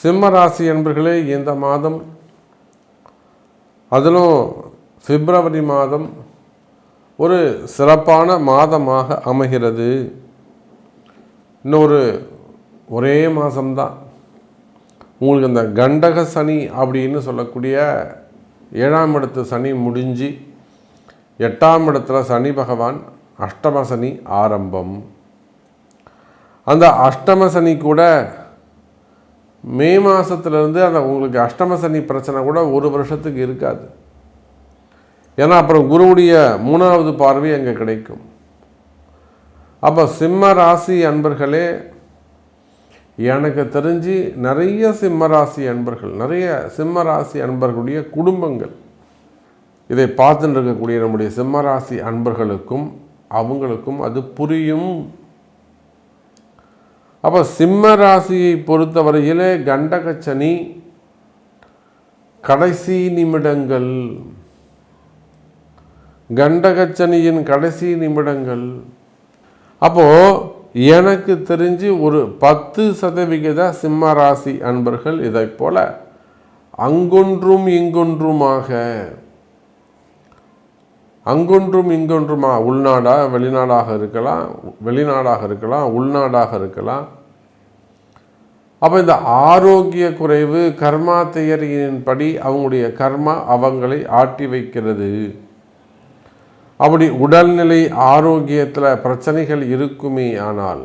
சிம்ம ராசி என்பர்களே இந்த மாதம் அதிலும் பிப்ரவரி மாதம் ஒரு சிறப்பான மாதமாக அமைகிறது. இன்னொரு ஒரே மாதம்தான். உங்களுக்கு இந்த கண்டக சனி அப்படின்னு சொல்லக்கூடிய ஏழாம் இடத்து சனி முடிஞ்சு எட்டாம் இடத்துல சனி பகவான் அஷ்டம சனி ஆரம்பம். அந்த அஷ்டம சனி கூட மே மாதத்துலேருந்து அந்த உங்களுக்கு அஷ்டம சனி பிரச்சனை கூட ஒரு வருஷத்துக்கு இருக்காது. ஏன்னா அப்புறம் குருவுடைய மூணாவது பார்வை அங்கே கிடைக்கும். அப்போ சிம்ம ராசி அன்பர்களே எனக்கு தெரிஞ்சு நிறைய சிம்ம ராசி அன்பர்கள் நிறைய சிம்ம ராசி அன்பர்களுடைய குடும்பங்கள் இதை பார்த்துட்டு இருக்கக்கூடிய நம்முடைய சிம்ம ராசி அன்பர்களுக்கும் அவங்களுக்கும் அது புரியும். அப்போ சிம்ம ராசியை பொறுத்தவரையிலே கண்டகச்சனி கடைசி நிமிடங்கள். கண்டகச்சனியின் கடைசி நிமிடங்கள். அப்போ எனக்கு தெரிஞ்சு ஒரு பத்து சதவிகித சிம்ம ராசி அன்பர்கள் இதை போல அங்கொன்றும் இங்கொன்றுமாக அங்கொன்றும் இங்கொன்றுமா உள்நாடா வெளிநாடாக இருக்கலாம் வெளிநாடாக இருக்கலாம் உள்நாடாக இருக்கலாம். அப்போ இந்த ஆரோக்கிய குறைவு கர்மா படி அவங்களுடைய கர்மா அவங்களை ஆட்டி வைக்கிறது. அப்படி உடல்நிலை ஆரோக்கியத்தில் பிரச்சனைகள் இருக்குமே ஆனால்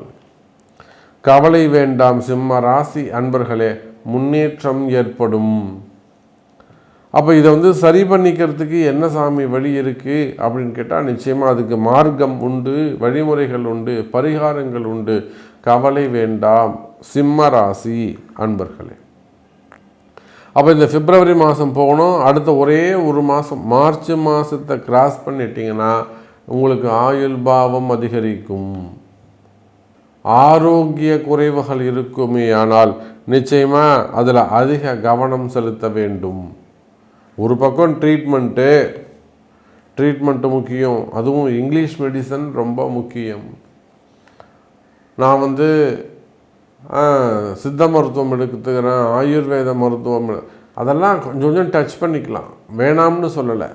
கவலை வேண்டாம் சிம்ம ராசி அன்பர்களே முன்னேற்றம் ஏற்படும். அப்போ இதை வந்து சரி பண்ணிக்கிறதுக்கு என்ன சாமி வழி இருக்குது அப்படின்னு கேட்டால் நிச்சயமாக அதுக்கு மார்க்கம் உண்டு வழிமுறைகள் உண்டு பரிகாரங்கள் உண்டு. கவலை வேண்டாம் சிம்ம ராசி அன்பர்களே. அப்போ இந்த பிப்ரவரி மாதம் போகணும். அடுத்த ஒரே ஒரு மாதம் மார்ச் மாதத்தை கிராஸ் பண்ணிட்டீங்கன்னா உங்களுக்கு ஆயுள் பாவம் அதிகரிக்கும். ஆரோக்கிய குறைவுகள் இருக்குமே ஆனால் நிச்சயமாக அதில் அதிக கவனம் செலுத்த வேண்டும். ஒரு பக்கம் ட்ரீட்மெண்ட்டு ட்ரீட்மெண்ட்டு முக்கியம் அதுவும் இங்கிலீஷ் மெடிசன் ரொம்ப முக்கியம். நான் வந்து சித்த மருத்துவம் எடுத்துக்கிறேன் ஆயுர்வேத மருத்துவம் அதெல்லாம் கொஞ்சம் கொஞ்சம் டச் பண்ணிக்கலாம். வேணாம்னு சொல்லலை.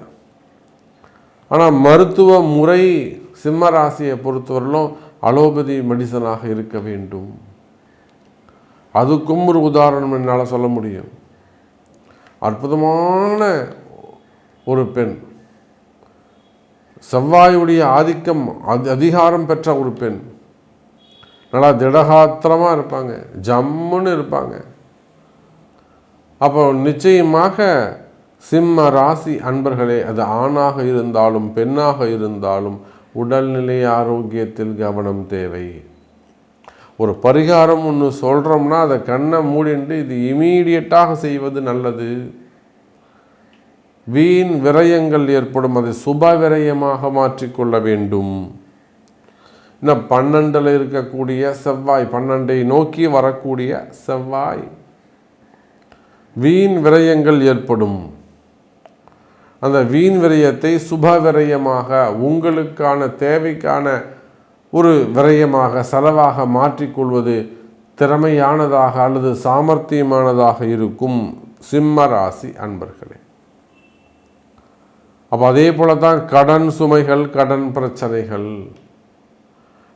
ஆனால் மருத்துவ முறை சிம்ம ராசியை பொறுத்தவரையிலும் அலோபதி மெடிசனாக இருக்க வேண்டும். அதுக்கும் ஒரு உதாரணம் என்னால் சொல்ல முடியும். அற்புதமான ஒரு பெண். செவ்வாயுடைய ஆதிக்கம் அதி அதிகாரம் பெற்ற ஒரு பெண். நல்லா திடகாத்திரமாக இருப்பாங்க. ஜம்முன்னு இருப்பாங்க. அப்போ நிச்சயமாக சிம்ம ராசி அன்பர்களே அது ஆணாக இருந்தாலும் பெண்ணாக இருந்தாலும் உடல்நிலை ஆரோக்கியத்தில் கவனம் தேவை. ஒரு பரிகாரம் ஒன்று சொல்கிறோம்னா அதை கண்ணை மூடிண்டு இது இமீடியட்டாக செய்வது நல்லது. வீண் விரயங்கள் ஏற்படும் அதை சுப விரயமாக மாற்றிக்கொள்ள வேண்டும். இன்னும் பன்னெண்டில் இருக்கக்கூடிய செவ்வாய் பன்னெண்டை நோக்கி வரக்கூடிய செவ்வாய். வீண் விரயங்கள் ஏற்படும். அந்த வீண் விரயத்தை சுப விரயமாக உங்களுக்கான தேவைக்கான ஒரு விரயமாக செலவாக மாற்றிக்கொள்வது திறமையானதாக அல்லது சாமர்த்தியமானதாக இருக்கும் சிம்ம ராசி அன்பர்களே. அப்போ அதே போல தான் கடன் சுமைகள் கடன் பிரச்சனைகள்.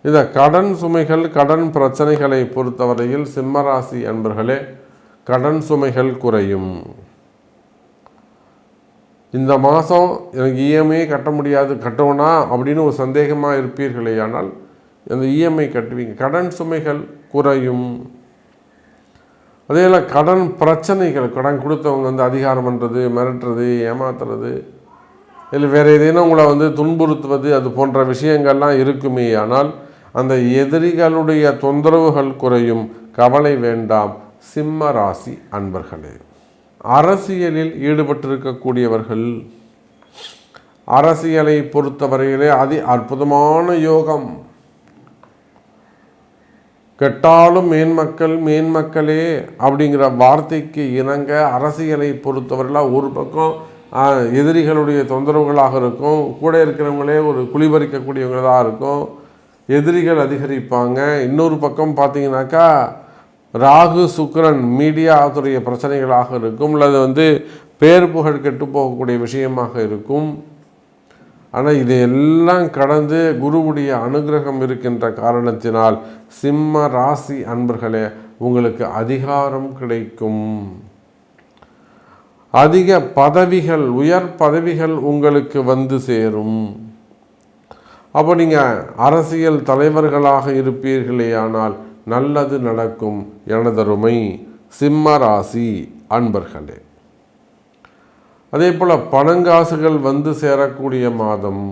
இந்த கடன் சுமைகள் கடன் பிரச்சனைகளை பொறுத்தவரையில் சிம்மராசி அன்பர்களே கடன் சுமைகள் குறையும். இந்த மாதம் எனக்கு இஎம்ஐ கட்ட முடியாது கட்டணா அப்படின்னு ஒரு சந்தேகமாக இருப்பீர்களே ஆனால் அந்த இஎம்ஐ கட்டுவீங்க. கடன் சுமைகள் குறையும். அதே கடன் பிரச்சனைகள் கடன் கொடுத்தவங்க வந்து அதிகாரம் பண்ணுறது மிரட்டுறது ஏமாத்துறது இல்லை வேறு ஏதேனும் உங்களை வந்து துன்புறுத்துவது அது போன்ற விஷயங்கள்லாம் இருக்குமே. ஆனால் அந்த எதிரிகளுடைய தொந்தரவுகள் குறையும். கவலை வேண்டாம். சிம்ம ராசி அன்பர்களே அரசியலில் ஈடுபட்டிருக்கக்கூடியவர்கள் அரசியலை பொறுத்தவரையிலே அதி அற்புதமான யோகம். கெட்டாலும் மேன்மக்கள் மேன்மக்களே அப்படிங்கிற வார்த்தைக்கு இணங்க அரசியலை பொறுத்தவரையில் ஒரு பக்கம் எதிரிகளுடைய தொந்தரவுகளாக இருக்கும். கூட இருக்கிறவங்களே ஒரு குளிபறிக்கக்கூடியவங்களாக இருக்கும். எதிரிகள் அதிகரிப்பாங்க. இன்னொரு பக்கம் பார்த்தீங்கன்னாக்கா ராகு சுக்கரன் மீடியாத்துடைய பிரச்சனைகளாக இருக்கும். அல்லது வந்து பேர் புகழ் கெட்டு போகக்கூடிய விஷயமாக இருக்கும். ஆனால் இதையெல்லாம் கடந்து குருவுடைய அனுகிரகம் இருக்கின்ற காரணத்தினால் சிம்ம ராசி அன்பர்களே உங்களுக்கு அதிகாரம் கிடைக்கும். அதிக பதவிகள் உயர் பதவிகள் உங்களுக்கு வந்து சேரும். அப்போ நீங்கள் அரசியல் தலைவர்களாக இருப்பீர்களே ஆனால் நல்லது நடக்கும் எனதருமை சிம்ம ராசி அன்பர்களே. அதே போல் பணங்காசுகள் வந்து சேரக்கூடிய மாதம்.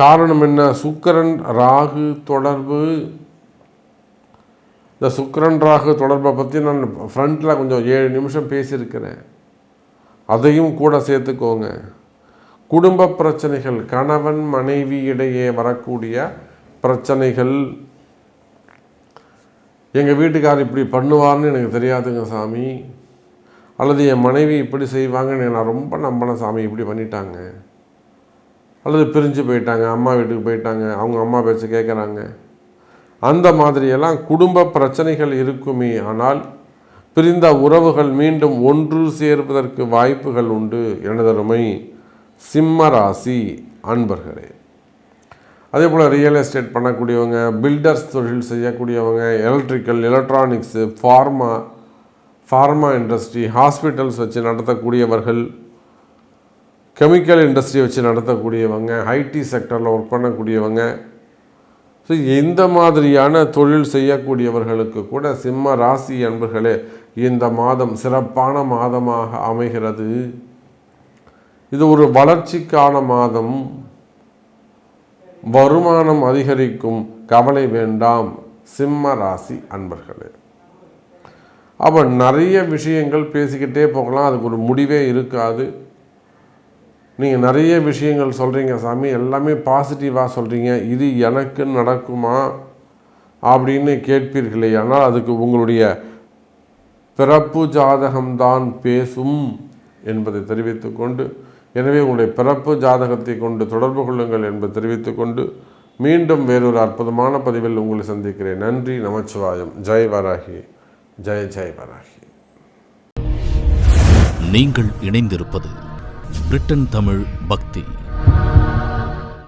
காரணம் என்ன? சுக்கிரன் ராகு தொடர்பு. இந்த சுக்கரன் ராகு தொடர்பை பற்றி நான் ஃப்ரண்ட்டில் கொஞ்சம் ஏழு நிமிஷம் பேசியிருக்கிறேன். அதையும் கூட சேர்த்துக்கோங்க. குடும்ப பிரச்சனைகள் கணவன் மனைவி இடையே வரக்கூடிய பிரச்சனைகள். எங்கள் வீட்டுக்கார் இப்படி பண்ணுவார்னு எனக்கு தெரியாதுங்க சாமி. அல்லது என் மனைவி இப்படி செய்வாங்கன்னு நான் ரொம்ப நம்பின சாமி இப்படி பண்ணிட்டாங்க. அல்லது பிரிஞ்சு போயிட்டாங்க அம்மா வீட்டுக்கு போயிட்டாங்க அவங்க அம்மா பேச்சு கேட்குறாங்க அந்த மாதிரியெல்லாம் குடும்ப பிரச்சனைகள் இருக்குமே ஆனால் பிரிந்த உறவுகள் மீண்டும் ஒன்று சேர்வதற்கு வாய்ப்புகள் உண்டு எனதருமை சிம்ம ராசி அன்பர்களே. அதே போல் ரியல் எஸ்டேட் பண்ணக்கூடியவங்க பில்டர்ஸ் தொழில் செய்யக்கூடியவங்க electrical electronics pharma pharma industry hospitals வச்சு நடத்தக்கூடியவர்கள் கெமிக்கல் இண்டஸ்ட்ரி வச்சு நடத்தக்கூடியவங்க ஐடி செக்டரில் ஒர்க் பண்ணக்கூடியவங்க. ஸோ இந்த மாதிரியான தொழில் செய்யக்கூடியவர்களுக்கு கூட சிம்ம ராசி அன்பர்களே இந்த மாதம் சிறப்பான மாதமாக அமைகிறது. இது ஒரு வளர்ச்சிக்கான மாதம். வருமானம் அதிகரிக்கும் கவலை வேண்டாம் சிம்ம ராசி அன்பர்களே. அப்போ நிறைய விஷயங்கள் பேசிக்கிட்டே போகலாம். அதுக்கு ஒரு முடிவே இருக்காது. நீங்கள் நிறைய விஷயங்கள் சொல்கிறீங்க சாமி. எல்லாமே பாசிட்டிவாக சொல்கிறீங்க இது எனக்கு நடக்குமா அப்படின்னு கேட்பீர்களே ஆனால் அதுக்கு உங்களுடைய பிறப்பு ஜாதகம்தான் பேசும் என்பதை தெரிவித்துக்கொண்டு எனவே உங்களுடைய பிறப்பு ஜாதகத்தை கொண்டு தொடர்பு கொள்ளுங்கள் என்பதை தெரிவித்துக்கொண்டு மீண்டும் வேறொரு அற்புதமான பதிவில் உங்களை சந்திக்கிறேன். நன்றி நமச்சிவாயம். ஜெய் வராகி. ஜெய ஜெய வராகி நீங்கள் இணைந்திருப்பது பிரிட்டன் தமிழ் பக்தி.